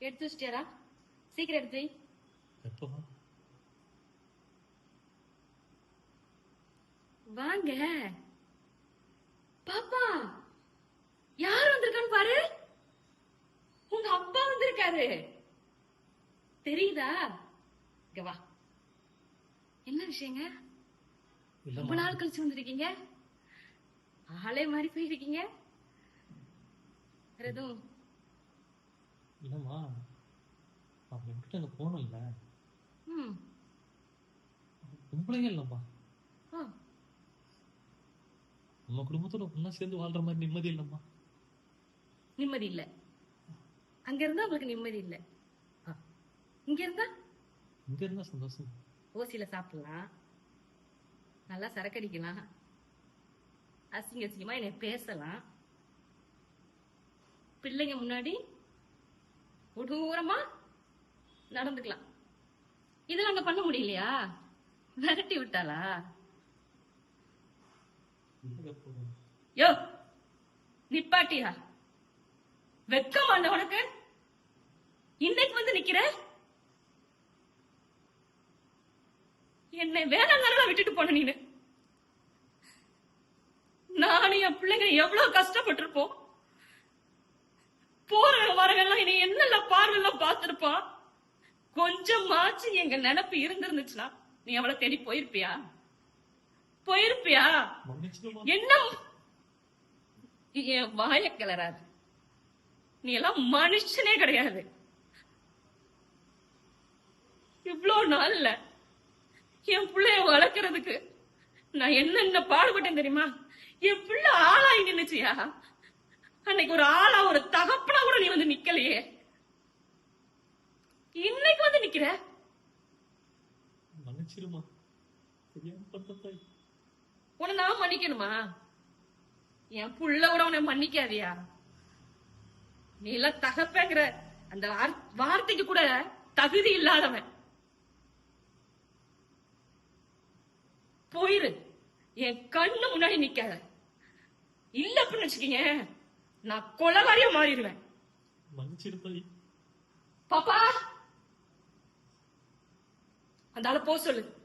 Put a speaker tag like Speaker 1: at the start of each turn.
Speaker 1: எடுத்து வச்சிட்டியாரா சீக்கிரம் எடுத்து.
Speaker 2: எப்போ
Speaker 1: வாங்க. பாப்பா யார் வந்திருக்கான்னு பாரு. உங்க அப்பா வந்திருக்காரு. தெரியுதா? இங்க வா. என்ன விஷயங்க? ரொம்ப நாள் கழிச்சு வந்திருக்கீங்க. ஆளே மாறி போயிருக்கீங்க. எதுவும்
Speaker 2: இல்லம்மா அவன் விட்டு அங்கே போகணும் இல்லை. பொம்பளைங்க இல்லைம்மா. நம்ம குடும்பத்தோட ஒன்றா சேர்ந்து வாழ்ற மாதிரி நிம்மதி இல்லைம்மா.
Speaker 1: நிம்மதி இல்ல. அங்க இருந்தா உங்களுக்கு நிம்மதி இல்ல. இங்க இருந்தா?
Speaker 2: இங்க இருந்தா சந்தோஷம்.
Speaker 1: ஓசியில சாப்பிடலாம். நல்லா சரக்கடிக்கலாம். அசிங்க அசிங்கமா என்னை பேசலாம். பிள்ளைங்க முன்னாடி கொடூரமா நடந்துக்கலாம். இதெல்லாம் அங்க பண்ண முடியலையா? விரட்டி விட்டாளா? யோ நிப்பாட்டியா? வெக்கம் அந்த உனக்கு? இன்னைக்கு வந்து நிக்கிற? என்னை வேணாங்கிறத விட்டுட்டு போன நீனு. நானும் என் பிள்ளைங்க எவ்வளவு கஷ்டப்பட்டிருப்போம். பார்வையெல்லாம் பார்த்திருப்பான் கொஞ்சமாச்சு எங்க நினைப்பு இருந்திருந்துச்சுன்னா நீ அவளை தேடி போயிருப்பியா? போயிருப்பியா? என்ன? என் வாய கிளறாது. நீ எல்லாம் மனுஷனே கிடையாது. இவ்ளோ நாள்ல என் பிள்ளைய வளர்க்கறதுக்கு நான் என்னென்ன பாடுபட்டேன் தெரியுமா? என் பிள்ளை ஆளாகி நின்னுச்சியா? அன்னைக்கு ஒரு ஆளா ஒரு தகப்பனா கூட நீ வந்து நிக்கலையே
Speaker 2: பண்ண தாய்
Speaker 1: உன்னை நான் மன்னிக்கணுமா? என் புள்ள கூட உன்னை மன்னிக்காதியா? நீ எல்லாம் தகப்பங்கிற அந்த வார்- வார்த்தைக்கு கூட தகுதி இல்லாதவன். போயிரு. என் கண்ணு முன்னாடி நிக்காத. இல்ல அப்படின்னு வச்சுக்கீங்க நான் கொலகாரியா மாறிடுவேன். பாப்பா! அந்த ஆளை போ சொல்லு.